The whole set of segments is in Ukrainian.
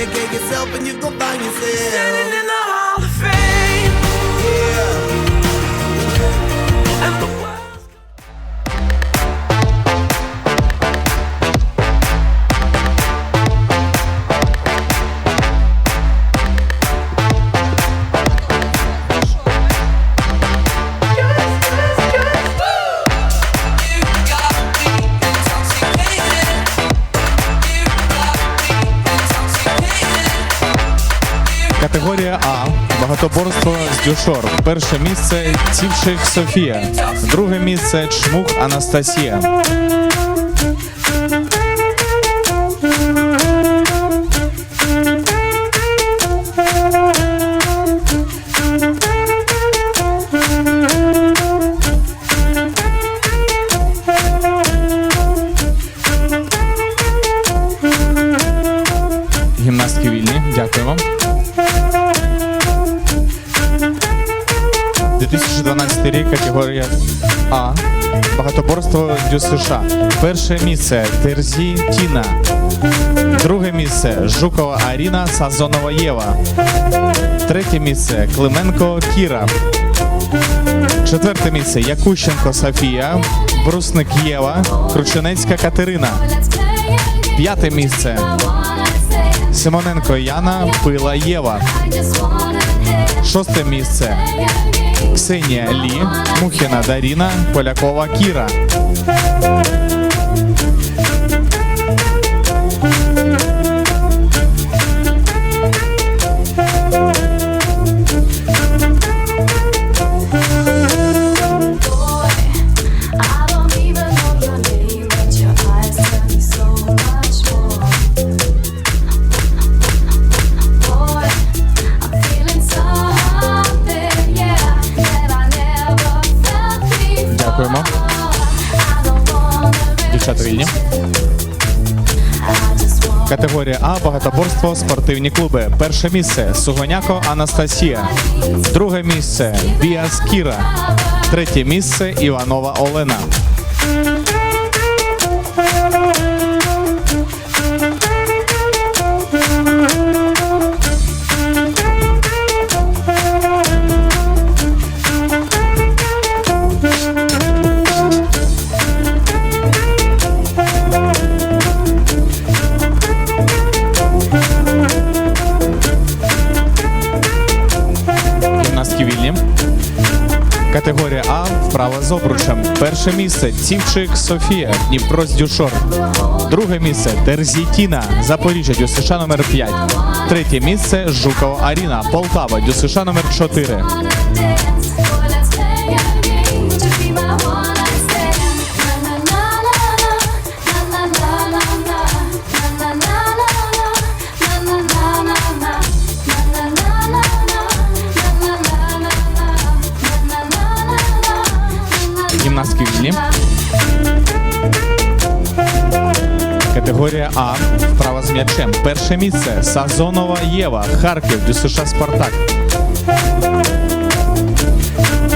dedicate yourself and you gon' find yourself. Standing in the багатоборство з дюшор. Перше місце Цівших Софія. Друге місце Чмух Анастасія. Гімнастки вільні. Дякую вам. Рік категорія А. Багатоборство Дю США. Перше місце Терзі Тіна. Друге місце Жукова Аріна Сазонова Єва. Третє місце Клименко Кіра. Четверте місце Якущенко Софія. Брусник Єва. Крученецька Катерина. П'яте місце Симоненко Яна Пила Єва. Шосте місце Ксенія Лі, Мухіна Даріна, Полякова Кіра. Категорія А багатоборство спортивні клуби. Перше місце Сугоняко Анастасія. Друге місце Біас Кіра. Третє місце Іванова Олена. Гімнастки вільні. Категорія А вправа з обручем. Перше місце Цівчик Софія, Дніпро Дюшор. Друге місце Дерзітіна, Запоріжжя, Дюсиша номер 5. Третє місце Жукова Аріна, Полтава, Дюсиша номер 4. Категорія А. Вправа з м'ячем. Перше місце. Сазонова Єва, Харків, ДЮСШ Спартак.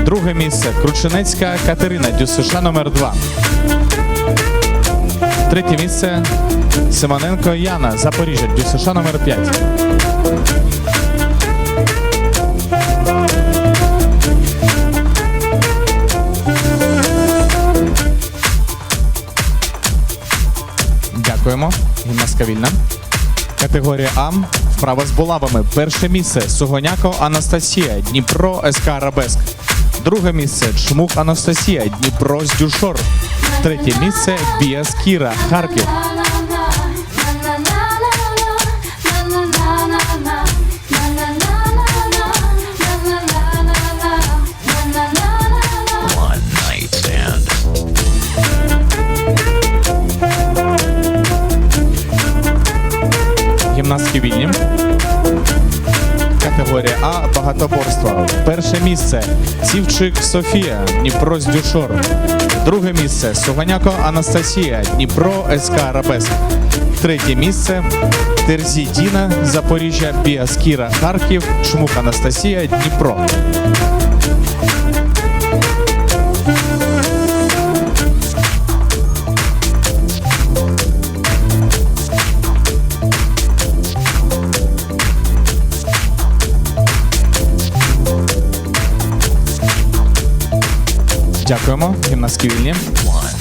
Друге місце. Крученецька Катерина, ДЮСШ номер 2. Третє місце. Симоненко Яна, Запоріжжя, ДЮСШ номер 5. Гімнастка вільна. Категорія А. Вправа з булавами. Перше місце Сугоняко Анастасія, Дніпро СК Арабеск. Друге місце Чмух Анастасія, Дніпро з Дюшор. Третє місце Біаскіра Харків. Гімнастки вільні. Категорія А багатоборство. Перше місце Цівчик Софія, Дніпро з Дюшор. Друге місце Суганяко Анастасія, Дніпро СК Арабеск. Третє місце Терзі Діна, Запоріжжя, Біаскіра, Харків, Чмух Анастасія, Дніпро. Дякуємо, гімнастки вільні.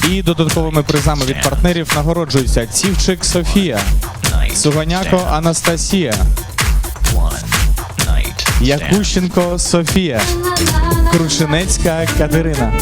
І додатковими призами від партнерів нагороджуються Цівчик Софія, Суганяко. Анастасія. Якущенко Софія, Крушинецька Катерина.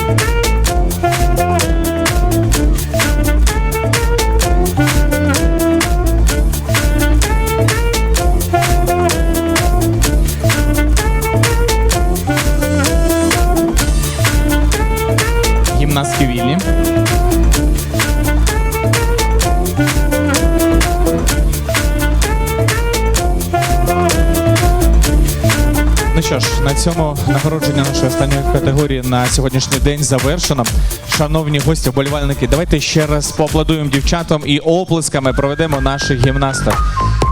Ну що ж, на цьому нагородження нашої останньої категорії на сьогоднішній день завершено. Шановні гості, вболівальники, давайте ще раз поаплодуємо дівчатам і оплесками проведемо наших гімнасток.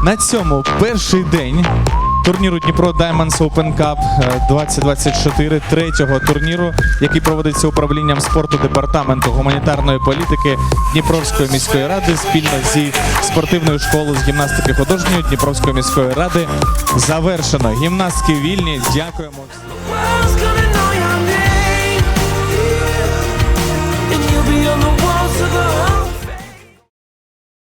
На цьому перший день турніру Дніпро Diamonds Open Cup е, 2024, третього турніру, який проводиться управлінням спорту департаменту гуманітарної політики Дніпровської міської ради спільно зі спортивною школою з гімнастики художньої Дніпровської міської ради. Завершено. Гімнастки вільні. Дякуємо.